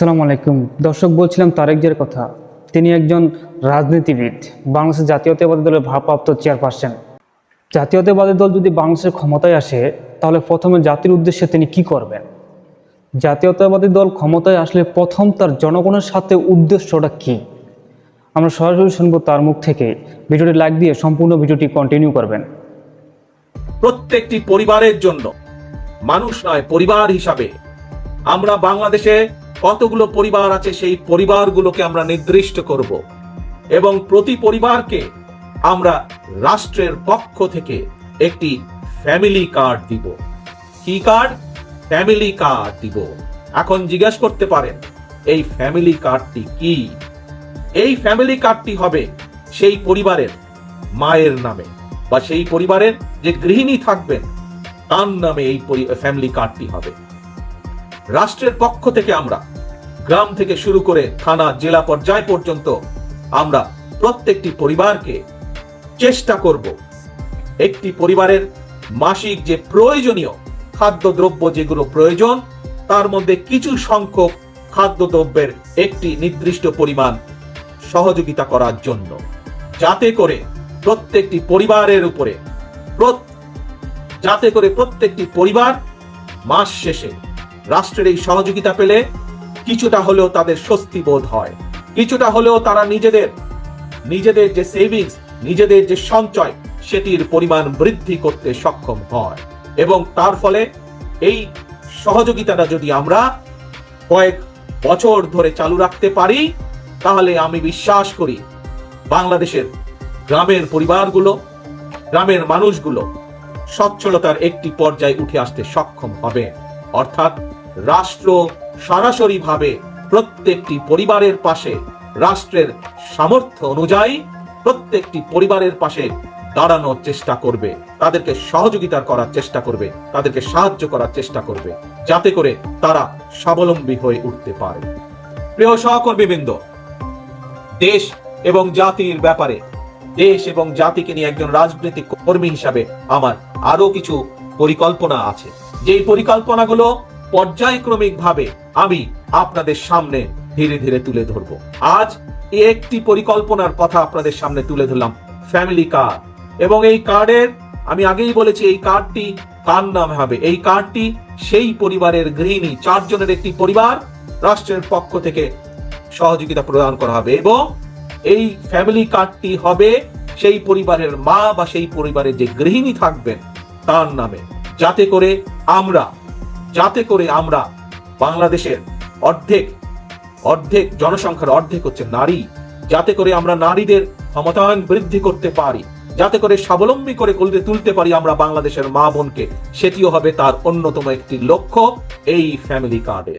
আসসালামু আলাইকুম। দর্শক, বলছিলাম তারেক তারেকজের কথা। তিনি একজন রাজনীতিবিদ, বাংলাদেশের জাতীয়তাবাদী দলের ভারপ্রাপ্ত চেয়ারপারসন। জাতীয়তাবাদী দল যদি বাংলাদেশের ক্ষমতায় আসে, তাহলে প্রথমে জাতির উদ্দেশ্যে তিনি কি করবেন? জাতীয়তাবাদী দল ক্ষমতায় আসলে প্রথম তার জনগণের সাথে উদ্দেশ্যটা কি? আমরা সরাসরি শুনব তার মুখ থেকে। ভিডিওটি লাইক দিয়ে সম্পূর্ণ ভিডিওটি কন্টিনিউ করবেন। প্রত্যেকটি পরিবারের জন্য, মানুষ নয়, পরিবার হিসাবে। আমরা বাংলাদেশে কতগুলো পরিবার আছে সেই পরিবারগুলোকে আমরা নির্দিষ্ট করব। এবং প্রতি পরিবারকে আমরা রাষ্ট্রের পক্ষ থেকে একটি ফ্যামিলি কার্ড দিব। কি কার্ড? ফ্যামিলি কার্ড দিব। এখন জিজ্ঞেস করতে পারেন, এই ফ্যামিলি কার্ডটি কি? এই ফ্যামিলি কার্ডটি হবে সেই পরিবারের মায়ের নামে বা সেই পরিবারের যে গৃহিণী থাকবেন, তার নামে এই ফ্যামিলি কার্ডটি হবে। রাষ্ট্রের পক্ষ থেকে আমরা, গ্রাম থেকে শুরু করে থানা, জেলা পর্যায় পর্যন্ত আমরা প্রত্যেকটি পরিবারকে চেষ্টা করব একটি পরিবারের মাসিক যে প্রয়োজনীয় খাদ্যদ্রব্য যেগুলো প্রয়োজন, তার মধ্যে কিছু সংখ্যক খাদ্যদ্রব্যের একটি নির্দিষ্ট পরিমাণ সহযোগিতা করার জন্য। যাতে করে প্রত্যেকটি পরিবারের উপরে যাতে করে প্রত্যেকটি পরিবার মাস শেষে রাষ্ট্রের এই সহযোগিতা পেলে কিছুটা হলেও তাদের স্বস্তি বোধ হয়। কিছুটা হলেও তারা নিজেদের নিজেদের যে সেভিংস নিজেদের যে সঞ্চয়, সেটির পরিমাণ বৃদ্ধি করতে সক্ষম হয়। এবং তার ফলে এই সহযোগিতাটা যদি আমরা কয়েক বছর ধরে চালু রাখতে পারি, তাহলে আমি বিশ্বাস করি বাংলাদেশের গ্রামের পরিবারগুলো, গ্রামের মানুষগুলো সচ্ছলতার একটি পর্যায়ে উঠে আসতে সক্ষম হবে। অর্থাৎ রাষ্ট্র সরাসরিভাবে প্রত্যেকটি পরিবারের পাশে রাষ্ট্রের সামর্থ্য অনুযায়ী প্রত্যেকটি পরিবারের পাশে দাঁড়ানোর চেষ্টা করবে। তাদেরকে সহযোগিতা করার চেষ্টা করবে, তাদেরকে সাহায্য করার চেষ্টা করবে, যাতে করে তারা স্বাবলম্বী হয়ে উঠতে পারে। প্রিয় সহকর্মীবৃন্দ, দেশ এবং জাতির ব্যাপারে, দেশ এবং জাতিকে নিয়ে একজন রাজনৈতিক কর্মী হিসাবে আমার আরও কিছু পরিকল্পনা আছে। যেই পরিকল্পনাগুলো পর্যায়ক্রমিক ভাবে আমি আপনাদের সামনে ধীরে ধীরে তুলে ধরব। আজ একটি পরিকল্পনার কথা আপনাদের সামনে তুলে ধরলাম ফ্যামিলি কার্ড এবং এই কার্ডের আমি আগেই বলেছি, এই কার্ডটি কার নামে হবে? এই কার্ডটি সেই পরিবারের গৃহিণী, চারজনের একটি পরিবার রাষ্ট্রের পক্ষ থেকে সহযোগিতা প্রদান করা হবে এবং এই ফ্যামিলি কার্ডটি হবে সেই পরিবারের মা বা সেই পরিবারের যে গৃহিণী থাকবেন, তার নামে। যাতে করে আমরা, যাতে করে আমরা বাংলাদেশের অর্ধেক অর্ধেক জনসংখ্যার অর্ধেক হচ্ছে নারী, যাতে করে আমরা নারীদের ক্ষমতায়ন বৃদ্ধি করতে পারি, যাতে করে স্বাবলম্বী করে তুলতে তুলতে পারি আমরা বাংলাদেশের মা বোনকে, সেটিও হবে তার অন্যতম একটি লক্ষ্য, এই ফ্যামিলি কার্ডে